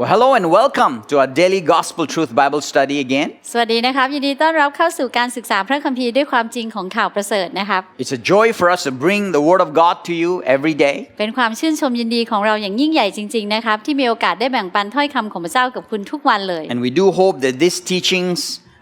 Well, hello and welcome to our daily Gospel Truth Bible study again. สวัสดีนะครับ ยินดีต้อนรับเข้าสู่การศึกษาพระคัมภีร์ด้วยความจริงของข่าวประเสริฐนะครับ It's a joy for us to bring the Word of God to you every day. เป็นความชื่นชมยินดีของเราอย่างยิ่งใหญ่จริงๆนะครับที่มีโอกาสได้แบ่งปันถ้อยคำของพระเจ้ากับคุณทุกวันเลย And we do hope that these teachings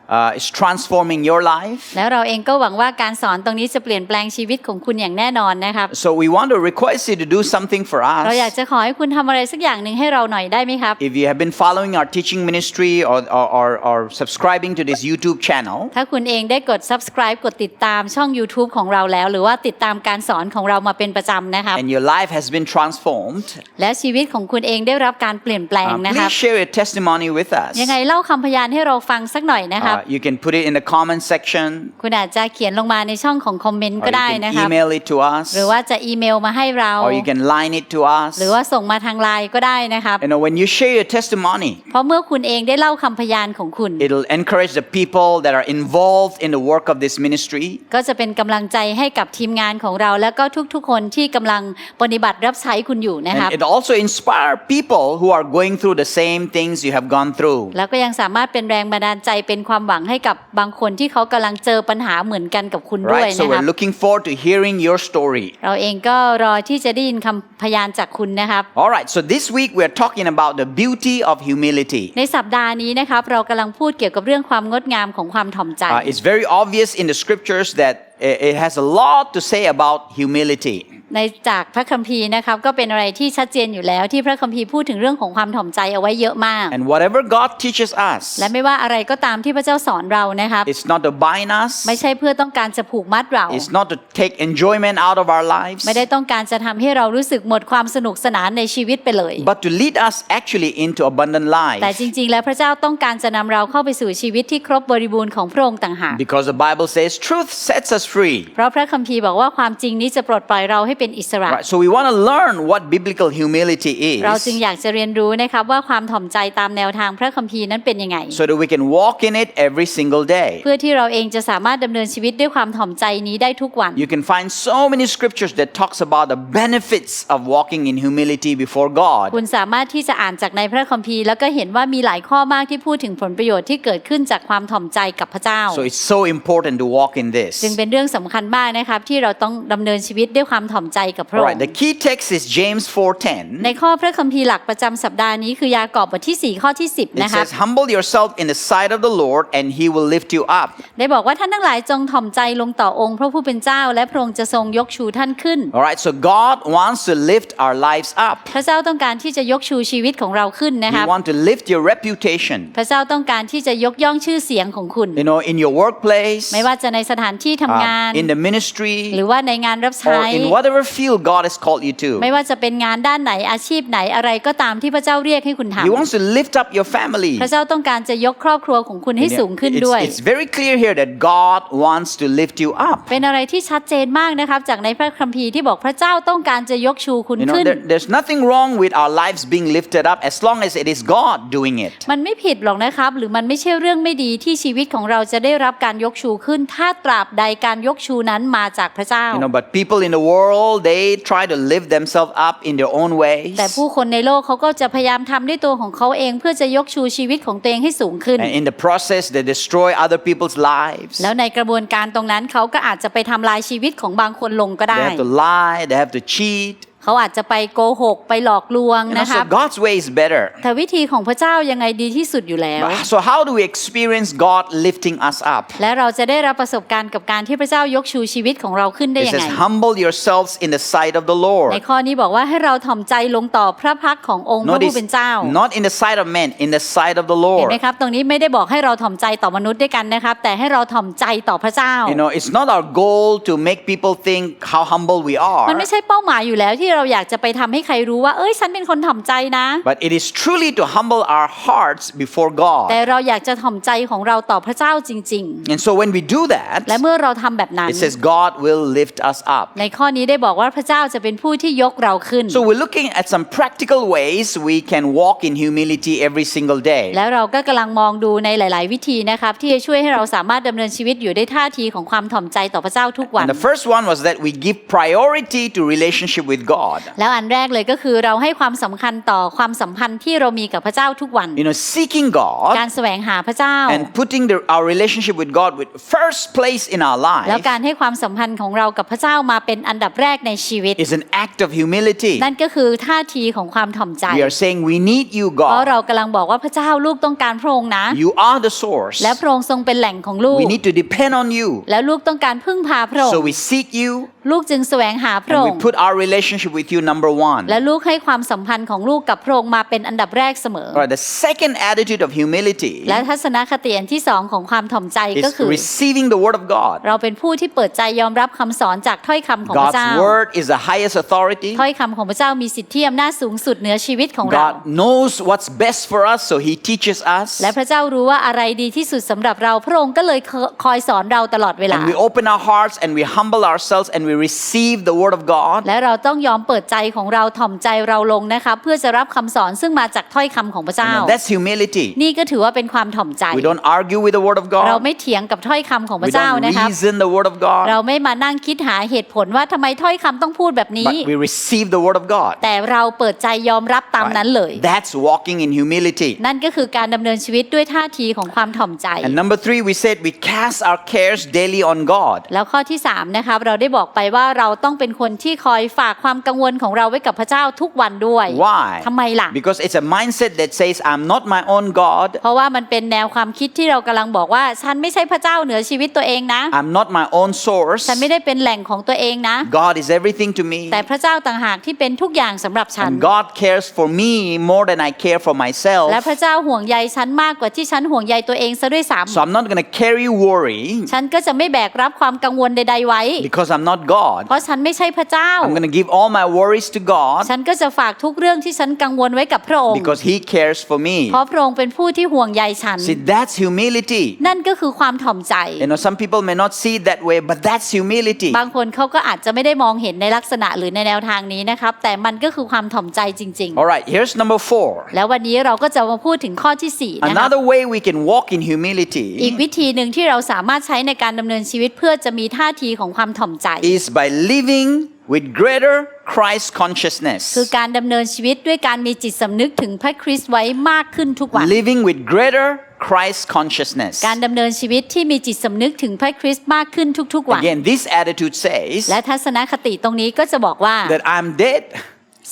uh, is transforming your life. แล้วเราเองก็หวังว่าการสอนตรงนี้จะเปลี่ยนแปลงชีวิตของคุณอย่างแน่นอนนะครับ So we want to request you to do something for เราอยาก us. จะขอให้คุณทำอะไรสักอย่างหนึ่งให้เราหน่อยได้ไหมครับ If you have been following our teaching ministry or, or, or, or subscribing to this YouTube channel, ถ้าคุณเองได้กด subscribe กดติดตามช่อง YouTube ของเราแล้ว หรือว่าติดตามการสอนของเรามาเป็นประจำนะครับ and your life has been transformed, และชีวิตของคุณเองได้รับการเปลี่ยนแปลง uh, นะครับ please share your testimony with us. ยังไงเล่าคำพยานให้เราฟังสักหน่อยนะครับ you can put it in the comment section คุณอาจจะเขียนลงมาในช่องของคอมเมนต์ or ก็ you ได้ can นะครับ email it to us หรือว่าจะอีเมลมาให้เรา or you can line it to us. หรือว่าส่งมาทางไลน์ก็ได้นะครับ You know, when you share your testimony, เพราะเมื่อคุณเองได้เล่าคำพยานของคุณ it'll encourage the people that are involved in the work of this ministry ก็จะเป็นกำลังใจให้กับทีมงานของเรา แล้วก็ทุกๆ คนที่กำลังปฏิบัติรับใช้คุณอยู่นะครับ and it also inspire people who are going through the same things you have gone through แล้วก็ยังสามารถเป็นแรงบันดาลใจเป็นความ หวังให้กับบางคนที่เขากำลังเจอปัญหาเหมือนกันกับคุณด้วย right so นะครับ we're looking forward to hearing your story เราเองก็รอที่จะได้ยินคำพยานจากคุณนะครับ all right so this week we're talking about the beauty of humility ในสัปดาห์นี้นะครับเรากำลังพูดเกี่ยวกับเรื่องความงดงามของความถ่อมใจ Uh, it's very obvious in the scriptures that i- it has a lot to say about humility ในจากพระคัมภีร์นะครับก็เป็นอะไรที่ชัดเจนอยู่แล้วที่พระคัมภีร์พูดถึงเรื่องของความถ่อมใจเอาไว้เยอะมาก and whatever God teaches us และไม่ว่าอะไรก็ตามที่พระเจ้าสอนเรานะครับ it's not to bind us ไม่ใช่เพื่อต้องการจะผูกมัดเรา it's not to take enjoyment out of our lives ไม่ได้ต้องการจะทำให้เรารู้สึกหมดความสนุกสนานในชีวิตไปเลย but to lead us actually into abundant life แต่จริง ๆ แล้วพระเจ้าต้องการจะนำเราเข้าไปสู่ชีวิตที่ครบบริบูรณ์ของพระองค์ต่างหาก because the Bible says truth sets us free เพราะพระคัมภีร์บอกว่าความจริงนี้จะปลดปล่อยเราให้เป็นอิสระ right so we want to learn what biblical humility เราจึง is อยากจะเรียนรู้นะครับว่าความถ่อมใจตามแนวทางพระคัมภีร์นั้นเป็นยังไง so that we can walk in it every single day เพื่อที่เราเองจะสามารถดำเนินชีวิตด้วยความถ่อมใจนี้ได้ทุกวัน you can find so many scriptures that talks about the benefits of walking in humility before God คุณสามารถที่จะอ่านจากในพระคัมภีร์แล้วก็เห็นว่ามีหลายข้อมากที่พูดถึงผลประโยชน์ที่เกิดขึ้นจากความถ่อมใจกับพระเจ้า so it's so important to walk in this จึงเป็นเรื่องสำคัญมากนะครับที่เราต้องดำเนินชีวิตด้วยความถ่อมใจกับพระ all อง right ค์ the key text is James 4:10ในข้อพระคัมภีร์หลักประจำสัปดาห์นี้คือยากอบบทที่ 4 ข้อที่ 10 it นะครับ says humble yourself in the sight of the Lord and he will lift you up ได้บอกว่าท่านทั้งหลายจงถ่อมใจลงต่อองค์พระผู้เป็นเจ้า และพระองค์จะทรงยกชูท่านขึ้น all right so God wants to lift our lives up พระเจ้าต้องการที่จะยกชูชีวิตของเราขึ้นนะค he รับ want to lift your reputation พระเจ้าต้องการที่จะยกย่องชื่อเสียงของคุณ you know in your workplace ไม่ว่าจะในสถานที่ทำงาน uh, in the ministry หรือว่าในงานรับใช้ or in whatever field God has called you to ไม่ว่าจะเป็นงานด้านไหนอาชีพไหนอะไรก็ตามที่พระเจ้าเรียกให้คุณท he wants to lift up your family ำพระเจ้าต้องการจะยกครอบครัวของคุณให้ You สู know, งขึ้น it's, ด้วย it's very clear here that God wants to lift you up เป็นอะไรที่ชัดเจนมากนะครับจากในพระคัมภีร์ที่บอกพระเจ้าต้องการจะยกชูคุณ you know ขึ้น there, there's nothing wrong with our lives being lifted up as long as it is God doing it มันไม่ผิดหรอกนะครับ หรือมันไม่ใช่เรื่องไม่ดีที่ชีวิตของเราจะได้รับการยกชูขึ้น ถ้าตราบใดการยกชูนั้นมาจากพระเจ้า you know but people in the world they try to lift themselves up in their own ways แต่ผู้คนในโลกเขาก็จะพยายามทำด้วยตัวของเขาเองเพื่อจะยกชูชีวิตของตัวเองให้สูงขึ้น and in the process they destroy other people's lives แล้วในกระบวนการตรงนั้นเขาก็อาจจะไปทำลายชีวิตของบางคนลงก็ they ได้ have to lie they have to cheat เขาอาจจะไปโกหกไปหลอกลวง you know, นะครับ so God's way is better แต่วิธีของพระเจ้ายังไงดีที่สุดอยู่แล้ว But so how do we experience God lifting us up และเราจะได้รับประสบการณ์กับการที่พระเจ้ายกชูชีวิตของเราขึ้นได้ it ยัง says ไง humble yourselves in the sight of the Lord ในข้อนี้บอกว่าให้เราถ่อมใจลงต่อพระพักขององค์พระ Notice, ผู้เป็นเจ้า not in the sight of men, in the sight of the เห็น Lord. ไหมครับตรงนี้ไม่ได้บอกให้เราถ่อมใจต่อมนุษย์ด้วยกันนะครับแต่ให้เราถ่อมใจต่อพระเจ้า You know, it's not our goal to make people think how humble we มัน are, ไม่ใช่เป้าหมายอยู่แล้วที่เราอยากจะไปทำให้ใครรู้ว่า เอ้ย ฉันเป็นคนถ่อมใจนะ but it is truly to humble our hearts before แต่ God. เราอยากจะถ่อมใจของเราต่อพระเจ้าจริง And so when we do ๆและ that, เมื่อเราทำแบบนั้น it says God will lift us up. ในข้อนี้ได้บอกว่าพระเจ้าจะเป็นผู้ที่ยกเราขึ้น So we're looking at some practical ways we can walk in humility every single day. แล้วเราก็กำลังมองดูในหลาย ๆ วิธีนะครับที่จะช่วยให้เราสามารถดำเนินชีวิตอยู่ในท่าทีของความถ่อมใจต่อพระเจ้าทุกวัน And the first one was that we give priority to relationship with God. God. แล้วอันแรกเลยก็คือเราให้ความสำคัญต่อความสัมพันธ์ที่เรามีกับพระเจ้าทุกวัน You know, seeking การ God แสวงหาพระเจ้า and putting the, our relationship with God with first place in our แล้ว life การให้ความสัมพันธ์ของเรากับพระเจ้ามาเป็นอันดับแรกในชีวิต is an act of humility. นั่นก็คือท่าทีของความถ่อมใจ We are saying we need you, เพราะ God. เรากำลังบอกว่าพระเจ้าลูกต้องการพระองค์นะ You are the source. และพระองค์ทรงเป็นแหล่งของลูก We need to depend on you. แล้วลูกต้องการพึ่งพาพระอง So ค์ we seek you ลูกจึงแสวงหาพระ and อง we ค์ put our relationship with you number one. และลูกให้ความสัมพันธ์ของลูกกับพระองค์มาเป็นอันดับแรกเสมอ All right, the second attitude of humility และทัศนคติอันที่สองของความถ่อมใจก็ is คือ receiving the word of God. เราเป็นผู้ที่เปิดใจยอมรับคำสอนจากถ้อยคำของพระ God's เจ้า word is the highest authority. ถ้อยคำของพระเจ้ามีสิทธิอำนาจสูงสุดเหนือชีวิตของเรา God knows what's best for us, so He teaches us. และพระเจ้ารู้ว่าอะไรดีที่สุดสำหรับเราพระองค์ก็เลยคอยสอนเราตลอดเวลา And we open our hearts and we humble ourselves and we receive the word of God. และเราต้องยอมเปิดใจของเราถ่อมใจเราลงนะคะเพื่อจะรับคำสอนซึ่งมาจากถ้อยคำของพระเจ้า You know, that's humility. นี่ก็ถือว่าเป็นความถ่อมใจ We don't argue with the word of เรา God. ไม่เถียงกับถ้อยคำของพ We ระเจ้า don't นะคะ reason the word of God. เราไม่มานั่งคิดหาเหตุผลว่าทำไมถ้อยคำต้องพูดแบบนี้ But we receive the word of God. แต่เราเปิดใจยอมรับตามนั้นเลย That's walking in humility. นั่นก็คือการดำเนินชีวิตด้วยท่าทีของความถ่อมใจ And number three, we said we cast our cares daily on God. แล้วข้อที่3นะครับเราได้บอกไปว่าเราต้องเป็นคนที่คอยฝากความกังวลของเราไว้กับพระเจ้าทุกวันด้วย Why? ทำไมล่ะ Because it's a mindset that says, I'm not my own God. เพราะว่ามันเป็นแนวความคิดที่เรากำลังบอกว่า ฉันไม่ใช่พระเจ้าเหนือชีวิตตัวเองนะ I'm not my own source. ฉันไม่ได้เป็นแหล่งของตัวเองนะ God is everything to me. แต่พระเจ้าต่างหากที่เป็นทุกอย่างสำหรับฉัน And God cares for me more than I care for myself. และพระเจ้าห่วงใยฉันมากกว่าที่ฉันห่วงใยตัวเองซะด้วยซ้ So I'm not going to carry worry ำฉันก็จะไม่แบกรับความกังวลใดๆไว้ because I'm not God. เพราะฉันไม่ใช่พระเจ้า I'm going to give all my worries to God ฉันก็จะฝากทุกเรื่องที่ฉันกังวลไว้กับพระองค์ because He cares for me. เพราะพระองค์เป็นผู้ที่ห่วงใยฉัน See, that's humility. นั่นก็คือความถ่อมใจ You know, some people may not see it that way, but that's humility. บางคนเขาก็อาจจะไม่ได้มองเห็นในลักษณะหรือในแนวทางนี้นะครับ แต่มันก็คือความถ่อมใจจริง All right, here's number four. ๆแล้ววันนี้เราก็จะมาพูดถึงข้อที่4นะครับ Another way we can walk in อีก humility วิธีหนึ่งที่เราสามารถใช้ในการดำเนินชีวิตเพื่อจะมีท่าทีของความถ่อมใจ is by living with greater Christ consciousness. คือการดำเนินชีวิตด้วยการมีจิตสำนึกถึงพระคริสต์ไว้มากขึ้นทุกวัน Living with greater Christ consciousness. การดำเนินชีวิตที่มีจิตสำนึกถึงพระคริสต์มากขึ้นทุกๆวัน Again, this attitude says และทัศนคติตรงนี้ก็จะบอกว่า that I'm dead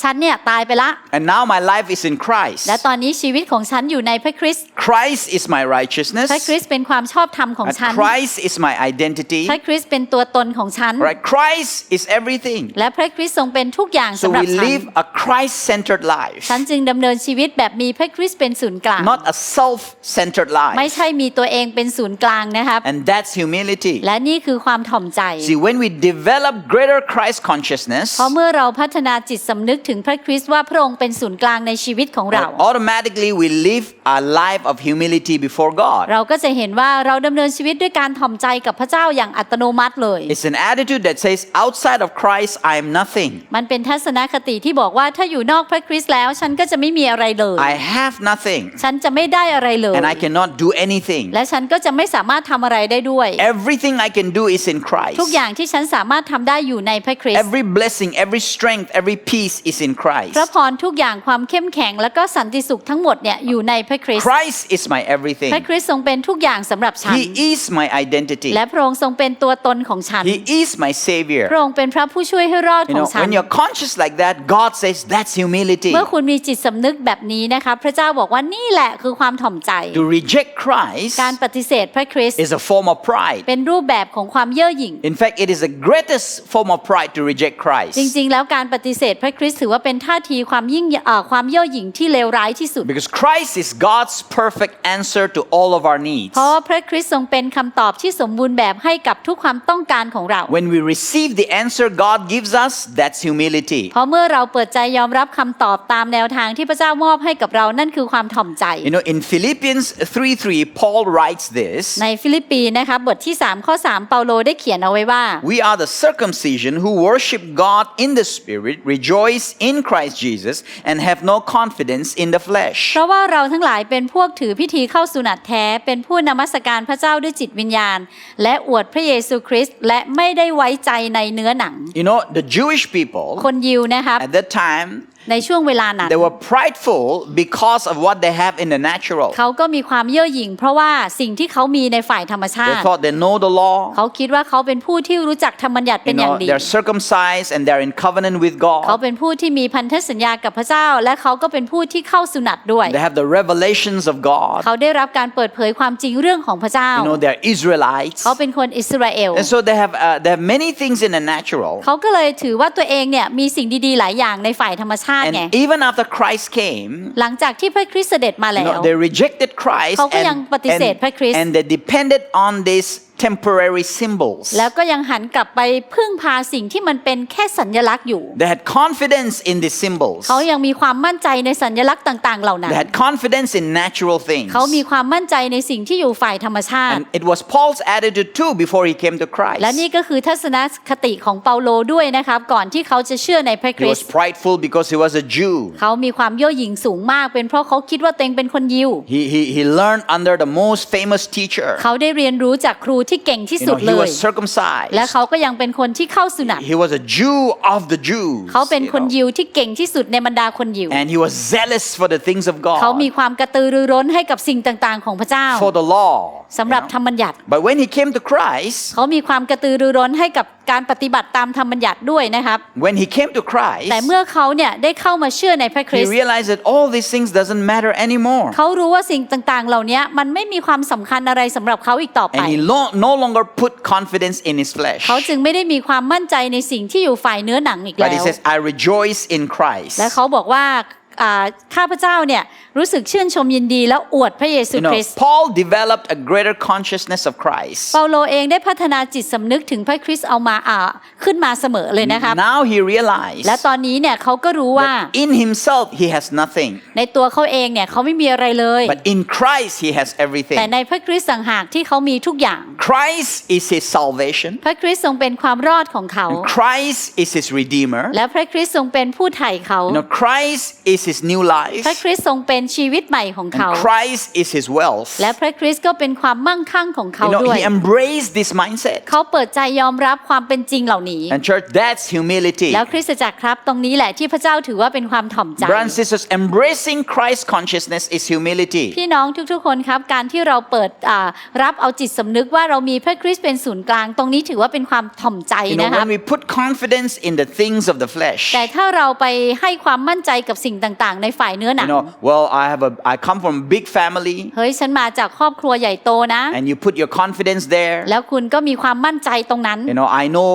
ฉันเนี่ยตายไปละ and now my life is in Christ. และตอนนี้ชีวิตของฉันอยู่ในพระคริสต์ Christ is my righteousness. พระคริสต์เป็นความชอบธรรมของ And ฉัน Christ is my identity. พระคริสต์เป็นตัวตนของฉัน Right? Christ is everything. และพระคริสต์ทรงเป็นทุกอย่าง So สำหรับ we ฉัน live a Christ-centered life, ฉันจึงดำเนินชีวิตแบบมีพระคริสต์เป็นศูนย์กลาง not a self-centered ไม่ life. ใช่มีตัวเองเป็นศูนย์กลางนะครับ And that's humility. และนี่คือความถ่อมใจ See, when we develop greater Christ consciousness, เพราะเมื่อเราพัฒนาจิตสำนึกถึงพระคริสต์ว่าพระองค์เป็นศูนย์กลางในชีวิตของเรา automatically we live a life of humility before God. เราก็จะเห็นว่าเราดำเนินชีวิตด้วยการถ่อมใจกับพระเจ้าอย่างอัตโนมัติเลย It's an attitude that says, outside of Christ, I am nothing. มันเป็นทัศนคติที่บอกว่าถ้าอยู่นอกพระคริสต์แล้ว ฉันก็จะไม่มีอะไรเลย I have nothing ฉันจะไม่ได้อะไรเลย and I cannot do anything. และฉันก็จะไม่สามารถทำอะไรได้ด้วย Everything I can do is in Christ. ทุกอย่างที่ฉันสามารถทำได้อยู่ในพระคริสต์ Every blessing, every strength, every peace is in Christ. พระพรทุกอย่างความเข้มแข็งและก็สันติสุขทั้งหมดเนี่ยอยู่ในพระคริสต์ Christ is my everything. พระคริสต์ทรงเป็นทุกอย่างสำหรับฉัน He is my identity. และพระองค์ทรงเป็นตัวตนของฉัน He is my savior. พระองค์เป็นพระผู้ช่วยให้รอด You ของ know, ฉัน when you're conscious like that, God says that's humility. เมื่อคุณมีจิตสำนึกแบบนี้นะคะพระเจ้าบอกว่านี่แหละคือความถ่อมใจ To reject Christ การปฏิเสธพระคริสต์ is a form of pride. เป็นรูปแบบของความเย่อหยิ่ง In fact, it is the greatest form of pride to reject Christ. จริงๆ แล้วการปฏิเสธพระคริสต์ถือว่าเป็นท่าทีความยิ่งเอ่อความเย่อหยิ่งที่เลวร้ายที่สุด Because Christ is God's perfect answer to all of our needs. เพราะว่าพระคริสต์ทรงเป็นคำตอบที่สมบูรณ์แบบให้กับทุกความต้องการของเรา When we receive the answer God gives us, that's humility. เพราะเมื่อเราเปิดใจยอมรับคำตอบตามแนวทางที่พระเจ้ามอบให้กับเรานั่นคือความถ่อมใจ You know, in Philippians 3 3, Paul writes this ในฟิลิปปีนะคะบทที่3ข้อ3เปาโลได้เขียนเอาไว้ว่า We are the circumcision who worship God in the Spirit, rejoice in Christ Jesus and have no confidence in the flesh. เพราะว่าเราทั้งหลายเป็นพวกถือพิธีเข้าสุนัตแท้ เป็นผู้นมัสการพระเจ้าด้วยจิตวิญญาณ และอวดพระเยซูคริสต์และไม่ได้ไว้ใจในเนื้อหนัง You know, the Jewish people คนยิวนะครับ at that time, ในช่วงเวลานั้น they were prideful because of what they have in the natural. เขาก็มีความเย่อหยิ่ง เพราะว่าสิ่งที่เขามีในฝ่ายธรรมชา They ติ thought they know the law. เขาคิดว่าเขาเป็นผู้ที่รู้จักธรรมบัญญัติเป็ You นอย่าง know, ดี they're circumcised and they're in covenant with เขา God. เป็นผู้ที่มีพันธสัญญากับพระเจ้า และเขาก็เป็นผู้ที่เข้าสุนัตด้วย They have the revelations of God. เขาได้รับการเปิดเผยความจริงเรื่องของพระเจ้า You know, they're Israelites. เขาเป็นคนอิสราเอล And so they have, uh, they have many things in the natural. เขาก็เลยถือว่าตัวเองเนี่ยมีสิ่งดีๆหลายอย่างในฝ่ายธรรมชาติ ไง And even after Christ came, หลังจากที่พระคริสต์เสด็จมา you แล้ว know, they rejected Christ เขาก็ยัง and, ปฏิเสธ and, พระคริสต์ and they depended on these temporary symbols. แล้วก็ยังหันกลับไปพึ่งพาสิ่งที่มันเป็นแค่สัญลักษณ์อยู่ They had confidence in these symbols. เขายังมีความมั่นใจในสัญลักษณ์ต่างๆ เหล่านั้น They had confidence in natural things. เขามีความมั่นใจในสิ่งที่อยู่ฝ่ายธรรมชาติ And it was Paul's attitude too before he came to Christ. และนี่ก็คือทัศนคติของเปาโลด้วยนะครับ ก่อนที่เขาจะเชื่อในพระค He ริส was ต์ prideful because he was a Jew. เขามีความเย่อหยิ่งสูงมาก เป็นเพราะเขาคิดว่าตัวเองเป็นคนยิว He, he, he learned under the most famous teacher. เขาได้เรียนรู้จากครูที่เก่งที่ You สุ know, ด he เลย was circumcised. และเขาก็ยังเป็นคนที่เข้าสุนัต He was a Jew of the Jews. เขาเป็น you คน know. ยิวที่เก่งที่สุดในบรรดาคนยิว And he was zealous for the things of เขามี God, ความกระตือรือร้นให้กับสิ่งต่างๆ ของพระเจ้า for the law. สำหรับ you know. ธรรมบัญญัติ But when he came to Christ, เขามีความกระตือรือร้นให้กับการปฏิบัติตามธรรมบัญญัติด้วยนะครับ when he came to Christ, แต่เมื่อเขาเนี่ยได้เข้ามาเชื่อในพระคริ he สต์ realized that all these things doesn't matter anymore. เขารู้ว่าสิ่งต่างๆ เหล่านี้มันไม่มีความสำคัญอะไรสำหรับเขาอีกต่อไป And he lo- no longer put confidence in his flesh. เขาจึงไม่ได้มีความมั่นใจในสิ่งที่อยู่ฝ่ายเนื้อหนังอีก But แล้ he ว says, I rejoice in Christ. และเขาบอกว่าอ่า ข้าพเจ้าเนี่ยรู้สึกชื่นชมยินดีแล้วอวดพระเยซู You ค know, ริสต์ Paul developed a greater consciousness of Christ. เปาโลเองได้พัฒนาจิตสำนึกถึงพระคริสต์เอามาอ่าขึ้นมาเสมอเลยนะครับ Now he realized และตอนนี้เนี่ยเขาก็รู้ว่า that in himself he has nothing, ในตัวเขาเองเนี่ยเขาไม่มีอะไรเลย but in Christ he has แต่ everything. ในพระคริสต์ต่างหากที่เขามีทุกอย่าง Christ is his salvation. พระคริสต์ทรงเป็นความรอดของเขา Christ is his redeemer. และพระคริสต์ทรงเป็นผู้ไถ่เขา You know, Christ is his new life. พระคริสต์ทรงเป็นชีวิตใหม่ของเขา And Christ is his wealth. และพระคริสต์ก็เป็นความมั่งคั่งของเขา You know, ด้วย he embraced this mindset. เขาเปิดใจยอมรับความเป็นจริงเหล่านี้ And church, that's humility. แล้วคริสตจักรครับตรงนี้แหละที่พระเจ้าถือว่าเป็นความถ่อมใจ Brothers and sisters, embracing Christ consciousness is humility. พี่น้องทุกๆคนครับการที่เราเปิดอ่ารับเอาจิตสำนึกว่าเรามีพระคริสต์เป็นศูนย์กลางตรงนี้ถือว่าเป็นความถ่อมใจ You know, นะครับ when we put confidence in the things of the flesh, แต่ถ้าเราไปให้ความมั่นใจกับสิ่งต่างๆ ในฝ่ายเนื้อหนั you ง know, well, I have a, I come from a big family, เฮ้ยฉันมาจากครอบครัวใหญ่โตนะ and you put your confidence there. แล้วคุณก็มีความมั่นใจตรงนั้น You know, I know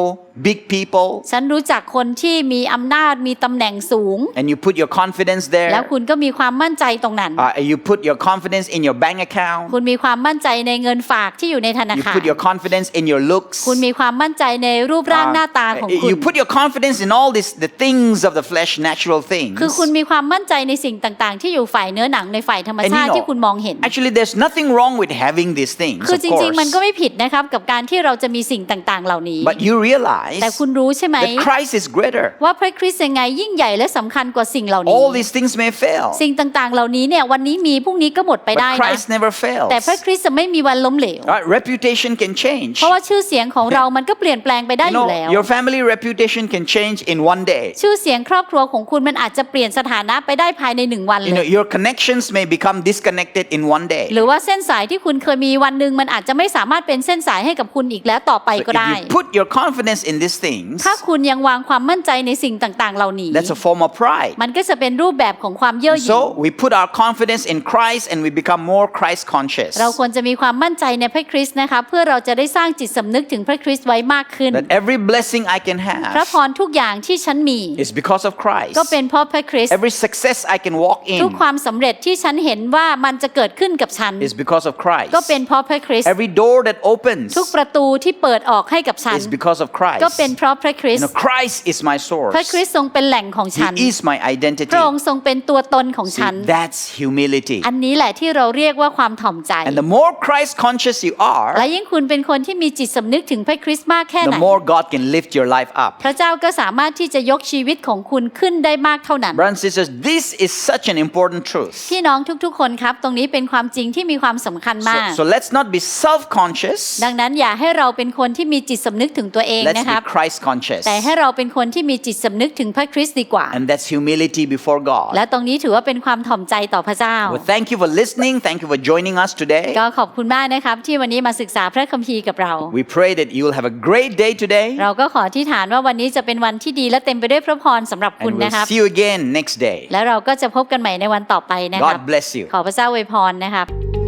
big people, ฉันรู้จักคนที่มีอำนาจมีตำแหน่งสูง and you put your confidence แล้ว there. คุณก็มีความมั่นใจตรงนั้น Uh, you put your confidence in your bank account. คุณมีความมั่นใจในเงินฝากที่อยู่ในธนา You คาร put your confidence in your looks. คุณมีความมั่นใจในรูปร่าง Uh, หน้าตาของคุณ you put your confidence in all this, the things of the flesh, natural things. คือคุณมีความมั่นใจในสิ่งต่างๆ ที่อยู่ฝ่ายเนื้อหนังในฝ่ายธรรม And ชา you ติที่ know, คุณมองเห็น actually, there's nothing wrong with having these things, คือ of จริงๆมันก็ course. ไม่ผิดนะครับกับการที่เราจะมีสิ่งต่างๆ เหล่านี้ But you realize แต่คุณรู้ใช่ไหม that Christ is greater. ว่าพระคริสต์ยังไงยิ่งใหญ่และสำคัญกว่าสิ่งเหล่านี้ All these things may fail, สิ่งต่างๆ เหล่านี้เนี่ยวันนี้มีพรุ่งนี้ก็หมดไปได้ but นะ Christ never fails. แต่พระคริสต์จะไม่มีวันล้มเหลว Right? Reputation can change. เพราะว่าชื่อเสียงของเรามันก็เปลี่ยนแปลงไปได้ You อยู่ know, แล้ว your family reputation can change in one day. ชื่อเสียงครอบครัวของคุณมันอาจจะเปลี่ยนสถานะไปได้ภายในหนึ่งวันเล You know, ย your connections may become disconnected in one day. หรือว่าเส้นสายที่คุณเคยมีวันหนึ่งมันอาจจะไม่สามารถเป็นเส้นสายให้กับคุณอีกแล้วต่อไป So ก็ได้ if you put your confidence in these things, ถ้าคุณยังวางความมั่นใจในสิ่งต่างๆ เหล่านี้ that's a form of pride. มันก็จะเป็นรูปแบบของความเย่อหยิ่ง So we put our confidence in Christ and we become more Christ conscious. เราควรจะมีความมั่นใจในพระคริสต์นะคะเพื่อเราจะได้สร้างจิตสำนึกถึงพระคริสต์ไว้มากขึ้น That every blessing I can พระ have พรทุกอย่างที่ฉันมี is because of Christ. ก็เป็นเพราะพระคริสต์ Every success I can walk ทุก in ความสำเร็จที่ฉันเห็นว่ามันจะเกิดขึ้นกับฉัน is because of Christ. ก็เป็นเพราะพระคริสต์ Every door that opens ทุกประตูที่เปิดออกให้กับฉัน is because of ก็ก็เป็นเพราะพระคริ You สต์ know, Christ is my source. พระคริสต์ทรงเป็นแหล่งของฉัน He is my identity. พระองค์ทรงเป็นตัวตนของ See, ฉัน that's humility. อันนี้แหละที่เราเรียกว่าความถ่อมใจ And the more Christ conscious you และ are, ยิ่งคุณเป็นคนที่มีจิตสำนึกถึงพระคริสต์มากแค่ไหน the more God can lift your life up. พระเจ้าก็สามารถที่จะยกชีวิตของคุณขึ้นได้มากเท่านั้น Brothers and sisters, this is such an important truth. พี่น้องทุกๆคนครับ ตรงนี้เป็นความจริงที่มีความสำคัญมาก So, so let's not be self conscious, ดังนั้นอย่าให้เราเป็นคนที่มีจิตสำนึกถึงตัวเอง let's นะครับ be Christ conscious. แต่ให้เราเป็นคนที่มีจิตสำนึกถึงพระคริสต์ดีกว่า And that's humility before God. และตรงนี้ถือว่าเป็นความถ่อมใจต่อพระเจ้า Well, thank you for listening. Thank you for joining us today. ก็ขอบคุณมากนะครับที่วันนี้มาศึกษาพระคัมภีร์กับเรา We pray that you will have a great day today. เราก็ขอที่ฐานว่าวันนี้จะเป็นวันที่ดีและเต็มไปด้วยพระพรสำหรับคุณ And we'll นะครับ see you again next day. แล้วเราก็จะพบกันใหม่ในวันต่อไปนะครับ God bless you. ขอพระเจ้าอวยพรนะครับ